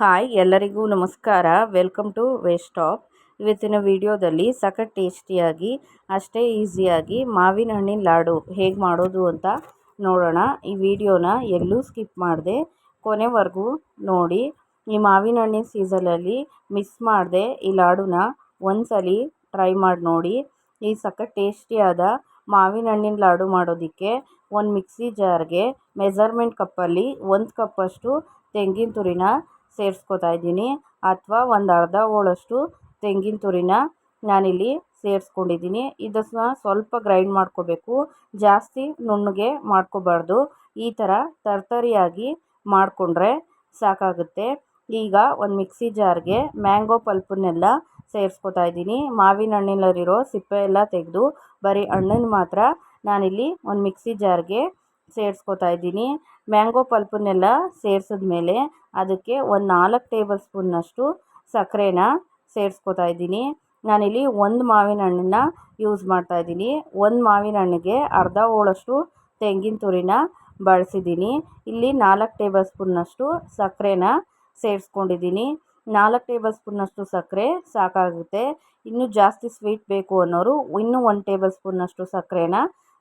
Hi, ಎಲ್ಲರಿಗೂ ನಮಸ್ಕಾರ. Welcome to ವೇಸ್ಟಾಪ್ ಇವತ್ತಿನ ವಿಡಿಯೋದಲ್ಲಿ ಸಖತ್ ಟೇಸ್ಟಿಯಾಗಿ, ಅಷ್ಟೇ ಈಸಿಯಾಗಿ ಮಾವಿನ ಹಣ್ಣಿನ ಲಾಡು ಹೇಗೆ ಮಾಡೋದು ಅಂತ ನೋಡೋಣ. ಈ ವಿಡಿಯೋನ ಎಲ್ಲೂ ಸ್ಕಿಪ್ ಮಾಡಿದೆ, ಕೊನೆವರೆಗೂ ನೋಡಿ. ಈ ಮಾವಿನ ಹಣ್ಣಿನ ಸೀಸನಲ್ಲಿ ಮಿಸ್ ಮಾಡಿದೆ ಈ ಲಾಡುನ ಒಂದ್ಸಲಿ ಟ್ರೈ ಮಾಡಿ ನೋಡಿ. ಈ ಸಖತ್ ಟೇಸ್ಟಿಯಾದ ಮಾವಿನ ಹಣ್ಣಿನ ಲಾಡು ಮಾಡೋದಕ್ಕೆ ಒಂದು ಮಿಕ್ಸಿ ಜಾರ್ಗೆ ಮೆಜರ್ಮೆಂಟ್ ಕಪ್ಪಲ್ಲಿ ಒಂದು ಕಪ್ಪಷ್ಟು ತೆಂಗಿನ ತುರಿನ ಸೇರಿಸ್ಕೊತಾ ಇದ್ದೀನಿ. ಅಥವಾ ಒಂದು ಅರ್ಧ ಹೋಳಷ್ಟು ತೆಂಗಿನ ತುರಿನ ನಾನಿಲ್ಲಿ ಸೇರಿಸ್ಕೊಂಡಿದ್ದೀನಿ. ಇದನ್ನು ಸ್ವಲ್ಪ ಗ್ರೈಂಡ್ ಮಾಡ್ಕೋಬೇಕು. ಜಾಸ್ತಿ ನುಣ್ಣಗೆ ಮಾಡ್ಕೋಬಾರ್ದು. ಈ ಥರ ತರ್ತರಿಯಾಗಿ ಮಾಡಿಕೊಂಡ್ರೆ ಸಾಕಾಗುತ್ತೆ. ಈಗ ಒಂದು ಮಿಕ್ಸಿ ಜಾರ್ಗೆ ಮ್ಯಾಂಗೋ ಪಲ್ಪನ್ನೆಲ್ಲ ಸೇರಿಸ್ಕೊತಾ ಇದ್ದೀನಿ. ಮಾವಿನ ಹಣ್ಣಿನಲ್ಲಿರೋ ಸಿಪ್ಪೆ ಎಲ್ಲ ತೆಗೆದು ಬರೀ ಹಣ್ಣನ್ನು ಮಾತ್ರ ನಾನಿಲ್ಲಿ ಒಂದು ಮಿಕ್ಸಿ ಜಾರ್ಗೆ ಸೇರಿಸ್ಕೊತಾ ಇದ್ದೀನಿ. ಮ್ಯಾಂಗೋ ಪಲ್ಪನ್ನೆಲ್ಲ ಸೇರಿಸಿದ್ಮೇಲೆ ಅದಕ್ಕೆ ಒಂದು ನಾಲ್ಕು ಟೇಬಲ್ ಸ್ಪೂನ್ನಷ್ಟು ಸಕ್ಕರೆನ ಸೇರಿಸ್ಕೊತಾ ಇದ್ದೀನಿ. ನಾನಿಲ್ಲಿ ಒಂದು ಮಾವಿನ ಹಣ್ಣನ್ನ ಯೂಸ್ ಮಾಡ್ತಾ ಇದ್ದೀನಿ. ಒಂದು ಮಾವಿನ ಹಣ್ಣಿಗೆ ಅರ್ಧ ಹೋಳಷ್ಟು ತೆಂಗಿನ ತುರಿನ ಬಳಸಿದ್ದೀನಿ. ಇಲ್ಲಿ ನಾಲ್ಕು ಟೇಬಲ್ ಸ್ಪೂನ್ನಷ್ಟು ಸಕ್ಕರೆನ ಸೇರಿಸ್ಕೊಂಡಿದ್ದೀನಿ. ನಾಲ್ಕು ಟೇಬಲ್ ಸ್ಪೂನ್ನಷ್ಟು ಸಕ್ಕರೆ ಸಾಕಾಗುತ್ತೆ. ಇನ್ನೂ ಜಾಸ್ತಿ ಸ್ವೀಟ್ ಬೇಕು ಅನ್ನೋರು ಇನ್ನೂ ಒಂದು ಟೇಬಲ್ ಸ್ಪೂನ್ನಷ್ಟು ಸಕ್ಕರೆನ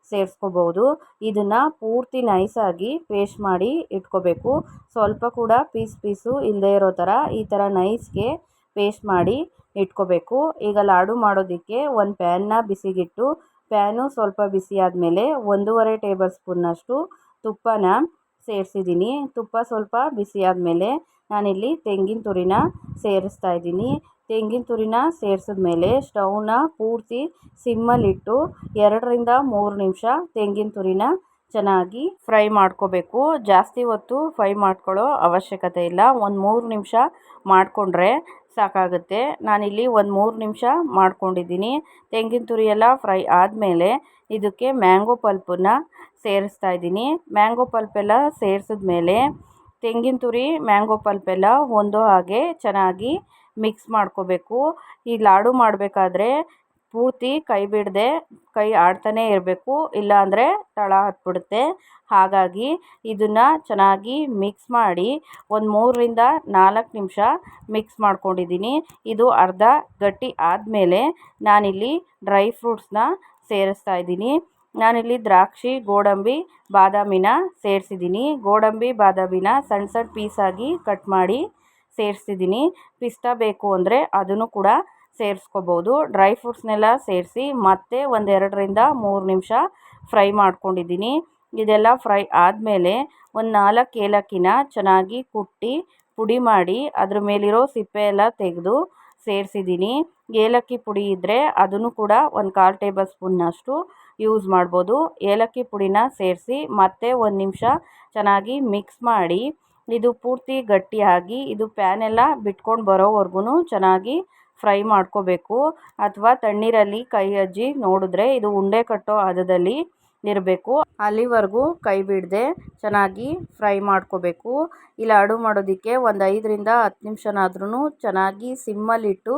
ಸೇರಿಸ್ಕೋಬೋದು. ಇದನ್ನು ಪೂರ್ತಿ ನೈಸಾಗಿ ಪೇಸ್ಟ್ ಮಾಡಿ ಇಟ್ಕೋಬೇಕು. ಸ್ವಲ್ಪ ಕೂಡ ಪೀಸ್ ಪೀಸು ಇಲ್ಲದೇ ಇರೋ ಥರ ಈ ಥರ ನೈಸ್ಗೆ ಪೇಸ್ಟ್ ಮಾಡಿ ಇಟ್ಕೋಬೇಕು. ಈಗ ಲಾಡು ಮಾಡೋದಕ್ಕೆ ಒಂದು ಪ್ಯಾನ್ನ ಬಿಸಿಗಿಟ್ಟು ಪ್ಯಾನು ಸ್ವಲ್ಪ ಬಿಸಿ ಆದಮೇಲೆ ಒಂದೂವರೆ ಟೇಬಲ್ ಸ್ಪೂನ್ನಷ್ಟು ತುಪ್ಪನ ಸೇರಿಸಿದ್ದೀನಿ. ತುಪ್ಪ ಸ್ವಲ್ಪ ಬಿಸಿ ಆದಮೇಲೆ ನಾನಿಲ್ಲಿ ತೆಂಗಿನ ತುರಿನ ಸೇರಿಸ್ತಾ ಇದ್ದೀನಿ. ತೆಂಗಿನ ತುರಿನ ಸೇರಿಸಿದ್ಮೇಲೆ ಸ್ಟೌವ್ನ ಪೂರ್ತಿ ಸಿಮ್ಮಲ್ಲಿಟ್ಟು ಎರಡರಿಂದ ಮೂರು ನಿಮಿಷ ತೆಂಗಿನ ತುರಿನ ಚೆನ್ನಾಗಿ ಫ್ರೈ ಮಾಡ್ಕೋಬೇಕು. ಜಾಸ್ತಿ ಹೊತ್ತು ಫ್ರೈ ಮಾಡ್ಕೊಳ್ಳೋ ಅವಶ್ಯಕತೆ ಇಲ್ಲ. ಒಂದು ಮೂರು ನಿಮಿಷ ಮಾಡಿಕೊಂಡ್ರೆ ಸಾಕಾಗುತ್ತೆ. ನಾನಿಲ್ಲಿ ಒಂದು ಮೂರು ನಿಮಿಷ ಮಾಡ್ಕೊಂಡಿದ್ದೀನಿ. ತೆಂಗಿನ ತುರಿ ಎಲ್ಲ ಫ್ರೈ ಆದಮೇಲೆ ಇದಕ್ಕೆ ಮ್ಯಾಂಗೋ ಪಲ್ಪನ್ನ ಸೇರಿಸ್ತಾ ಇದ್ದೀನಿ. ಮ್ಯಾಂಗೋ ಪಲ್ಪೆಲ್ಲ ಸೇರಿಸಿದ್ಮೇಲೆ ತೆಂಗಿನ ತುರಿ, ಮ್ಯಾಂಗೋ ಪಲ್ಪೆಲ್ಲ ಹೊಂದೋ ಹಾಗೆ ಚೆನ್ನಾಗಿ ಮಿಕ್ಸ್ ಮಾಡ್ಕೋಬೇಕು. ಈ ಲಾಡು ಮಾಡಬೇಕಾದ್ರೆ ಪೂರ್ತಿ ಕೈ ಬಿಡದೆ ಕೈ ಆಡ್ತಾನೇ ಇರಬೇಕು. ಇಲ್ಲಾಂದರೆ ತಳ ಹತ್ಬಿಡುತ್ತೆ. ಹಾಗಾಗಿ ಇದನ್ನು ಚೆನ್ನಾಗಿ ಮಿಕ್ಸ್ ಮಾಡಿ ಒಂದು ಮೂರರಿಂದ ನಾಲ್ಕು ನಿಮಿಷ ಮಿಕ್ಸ್ ಮಾಡ್ಕೊಂಡಿದ್ದೀನಿ. ಇದು ಅರ್ಧ ಗಟ್ಟಿ ಆದಮೇಲೆ ನಾನಿಲ್ಲಿ ಡ್ರೈ ಫ್ರೂಟ್ಸ್ನ ಸೇರಿಸ್ತಾ ಇದ್ದೀನಿ. ನಾನಿಲ್ಲಿ ದ್ರಾಕ್ಷಿ, ಗೋಡಂಬಿ, ಬಾದಾಮಿನ ಸೇರಿಸಿದ್ದೀನಿ. ಗೋಡಂಬಿ, ಬಾದಾಮಿನ ಸಣ್ಣ ಸಣ್ಣ ಪೀಸಾಗಿ ಕಟ್ ಮಾಡಿ ಸೇರಿಸಿದ್ದೀನಿ. ಪಿಸ್ತಾ ಬೇಕು ಅಂದರೆ ಅದನ್ನು ಕೂಡ ಸೇರಿಸ್ಕೋಬೋದು. ಡ್ರೈ ಫ್ರೂಟ್ಸ್ನೆಲ್ಲ ಸೇರಿಸಿ ಮತ್ತೆ ಒಂದೆರಡರಿಂದ ಮೂರು ನಿಮಿಷ ಫ್ರೈ ಮಾಡ್ಕೊಂಡಿದ್ದೀನಿ. ಇದೆಲ್ಲ ಫ್ರೈ ಆದಮೇಲೆ ಒಂದು ನಾಲ್ಕು ಏಲಕ್ಕಿನ ಚೆನ್ನಾಗಿ ಕುಟ್ಟಿ ಪುಡಿ ಮಾಡಿ ಅದ್ರ ಮೇಲಿರೋ ಸಿಪ್ಪೆ ಎಲ್ಲ ತೆಗೆದು ಸೇರಿಸಿದ್ದೀನಿ. ಏಲಕ್ಕಿ ಪುಡಿ ಇದ್ದರೆ ಅದನ್ನು ಕೂಡ ಒಂದು ಕಾಲು ಟೇಬಲ್ ಸ್ಪೂನ್ನಷ್ಟು ಯೂಸ್ ಮಾಡ್ಬೋದು. ಏಲಕ್ಕಿ ಪುಡಿನ ಸೇರಿಸಿ ಮತ್ತೆ ಒಂದು ನಿಮಿಷ ಚೆನ್ನಾಗಿ ಮಿಕ್ಸ್ ಮಾಡಿ ಇದು ಪೂರ್ತಿ ಗಟ್ಟಿಯಾಗಿ ಇದು ಪ್ಯಾನೆಲ್ಲ ಬಿಟ್ಕೊಂಡು ಬರೋವರೆಗೂ ಚೆನ್ನಾಗಿ ಫ್ರೈ ಮಾಡ್ಕೋಬೇಕು. ಅಥವಾ ತಣ್ಣೀರಲ್ಲಿ ಕೈ ಅಜ್ಜಿ ನೋಡಿದ್ರೆ ಇದು ಉಂಡೆ ಕಟ್ಟೋ ಹದದಲ್ಲಿ ಇರಬೇಕು. ಅಲ್ಲಿವರೆಗೂ ಕೈ ಬಿಡದೆ ಚೆನ್ನಾಗಿ ಫ್ರೈ ಮಾಡ್ಕೋಬೇಕು. ಈ ಲಾಡು ಮಾಡೋದಕ್ಕೆ ಒಂದು ಐದರಿಂದ ಹತ್ತು ನಿಮಿಷನಾದ್ರೂ ಚೆನ್ನಾಗಿ ಸಿಮ್ಮಲ್ಲಿಟ್ಟು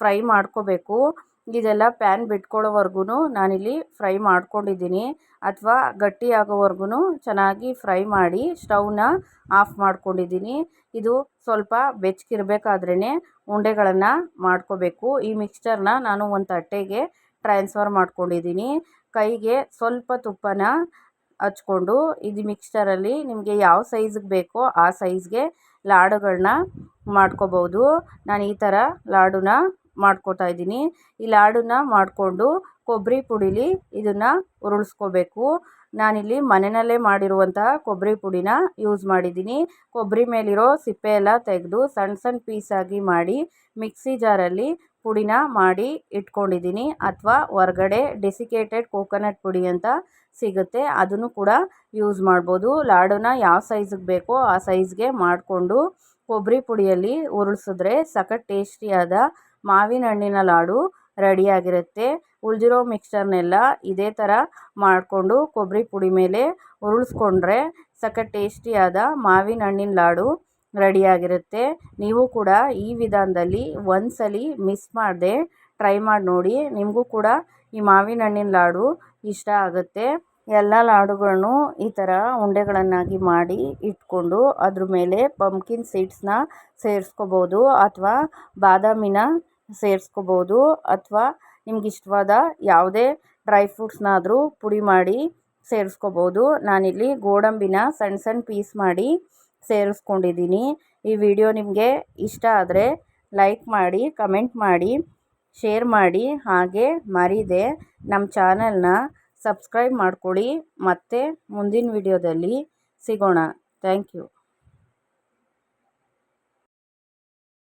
ಫ್ರೈ ಮಾಡ್ಕೋಬೇಕು. ಇದೆಲ್ಲ ಪ್ಯಾನ್ ಬಿಟ್ಕೊಳ್ಳೋವರೆಗೂ ನಾನಿಲ್ಲಿ ಫ್ರೈ ಮಾಡ್ಕೊಂಡಿದ್ದೀನಿ ಅಥವಾ ಗಟ್ಟಿ ಆಗೋವರ್ಗು ಚೆನ್ನಾಗಿ ಫ್ರೈ ಮಾಡಿ ಸ್ಟವ್ನ ಆಫ್ ಮಾಡ್ಕೊಂಡಿದ್ದೀನಿ. ಇದು ಸ್ವಲ್ಪ ಬೆಚ್ಚಗಿರ್ಬೇಕಾದ್ರೇ ಉಂಡೆಗಳನ್ನು ಮಾಡ್ಕೋಬೇಕು. ಈ ಮಿಕ್ಸ್ಚರ್ನ ನಾನು ಒಂದು ತಟ್ಟೆಗೆ ಟ್ರಾನ್ಸ್ಫರ್ ಮಾಡ್ಕೊಂಡಿದ್ದೀನಿ. ಕೈಗೆ ಸ್ವಲ್ಪ ತುಪ್ಪನ ಹಚ್ಕೊಂಡು ಇದು ಮಿಕ್ಸ್ಚರಲ್ಲಿ ನಿಮಗೆ ಯಾವ ಸೈಜ್ಗೆ ಬೇಕೋ ಆ ಸೈಜ್ಗೆ ಲಾಡುಗಳನ್ನ ಮಾಡ್ಕೋಬೋದು. ನಾನು ಈ ಥರ ಲಾಡುನ ಮಾಡ್ಕೋತಾ ಇದ್ದೀನಿ. ಈ ಲಾಡುನ ಮಾಡಿಕೊಂಡು ಕೊಬ್ಬರಿ ಪುಡೀಲಿ ಇದನ್ನು ಉರುಳಿಸ್ಕೋಬೇಕು. ನಾನಿಲ್ಲಿ ಮನೆಯಲ್ಲೇ ಮಾಡಿರುವಂತಹ ಕೊಬ್ಬರಿ ಪುಡಿನ ಯೂಸ್ ಮಾಡಿದ್ದೀನಿ. ಕೊಬ್ಬರಿ ಮೇಲಿರೋ ಸಿಪ್ಪೆ ಎಲ್ಲ ತೆಗೆದು ಸಣ್ಣ ಸಣ್ಣ ಪೀಸಾಗಿ ಮಾಡಿ ಮಿಕ್ಸಿ ಜಾರಲ್ಲಿ ಪುಡಿನ ಮಾಡಿ ಇಟ್ಕೊಂಡಿದ್ದೀನಿ. ಅಥವಾ ಹೊರಗಡೆ ಡೆಸಿಕೇಟೆಡ್ ಕೋಕೋನಟ್ ಪುಡಿ ಅಂತ ಸಿಗುತ್ತೆ. ಅದನ್ನು ಕೂಡ ಯೂಸ್ ಮಾಡ್ಬೋದು. ಲಾಡುನ ಯಾವ ಸೈಜಿಗೆ ಬೇಕೋ ಆ ಸೈಜ್ಗೆ ಮಾಡಿಕೊಂಡು ಕೊಬ್ಬರಿ ಪುಡಿಯಲ್ಲಿ ಉರುಳಿಸಿದ್ರೆ ಸಖತ್ ಟೇಸ್ಟಿಯಾದ ಮಾವಿನ ಹಣ್ಣಿನ ಲಾಡು ರೆಡಿಯಾಗಿರುತ್ತೆ. ಉಳಿದಿರೋ ಮಿಕ್ಸ್ಚರ್ನೆಲ್ಲ ಇದೇ ಥರ ಮಾಡಿಕೊಂಡು ಕೊಬ್ಬರಿ ಪುಡಿ ಮೇಲೆ ಉರುಳಿಸ್ಕೊಂಡ್ರೆ ಸಖತ್ ಟೇಸ್ಟಿಯಾದ ಮಾವಿನ ಹಣ್ಣಿನ ಲಾಡು ರೆಡಿಯಾಗಿರುತ್ತೆ. ನೀವು ಕೂಡ ಈ ವಿಧಾನದಲ್ಲಿ ಒಂದ್ಸಲಿ ಮಿಸ್ ಮಾಡದೆ ಟ್ರೈ ಮಾಡಿ ನೋಡಿ. ನಿಮಗೂ ಕೂಡ ಈ ಮಾವಿನ ಹಣ್ಣಿನ ಲಾಡು ಇಷ್ಟ ಆಗುತ್ತೆ. ಎಲ್ಲ ಲಾಡುಗಳನ್ನು ಈ ಥರ ಉಂಡೆಗಳನ್ನಾಗಿ ಮಾಡಿ ಇಟ್ಕೊಂಡು ಅದ್ರ ಮೇಲೆ ಪಂಪ್ಕಿನ್ ಸೀಡ್ಸ್ನ ಸೇರಿಸ್ಕೋಬೋದು ಅಥವಾ ಬಾದಾಮಿನ ಸೇರಿಸ್ಕೋಬೋದು. ಅಥವಾ ನಿಮ್ಗೆ ಇಷ್ಟವಾದ ಯಾವುದೇ ಡ್ರೈ ಫ್ರೂಟ್ಸ್ನಾದರೂ ಪುಡಿ ಮಾಡಿ ಸೇರಿಸ್ಕೋಬೋದು. ನಾನಿಲ್ಲಿ ಗೋಡಂಬಿನ ಸಣ್ಣ ಸಣ್ಣ ಪೀಸ್ ಮಾಡಿ ಸೇರಿಸ್ಕೊಂಡಿದ್ದೀನಿ. ಈ ವಿಡಿಯೋ ನಿಮಗೆ ಇಷ್ಟ ಆದರೆ ಲೈಕ್ ಮಾಡಿ, ಕಮೆಂಟ್ ಮಾಡಿ, ಶೇರ್ ಮಾಡಿ. ಹಾಗೆ ಮರೀದೆ ನಮ್ಮ ಚಾನಲ್ನ ಸಬ್ಸ್ಕ್ರೈಬ್ ಮಾಡ್ಕೊಳ್ಳಿ. ಮತ್ತೆ ಮುಂದಿನ ವಿಡಿಯೋದಲ್ಲಿ ಸಿಗೋಣ. Thank you.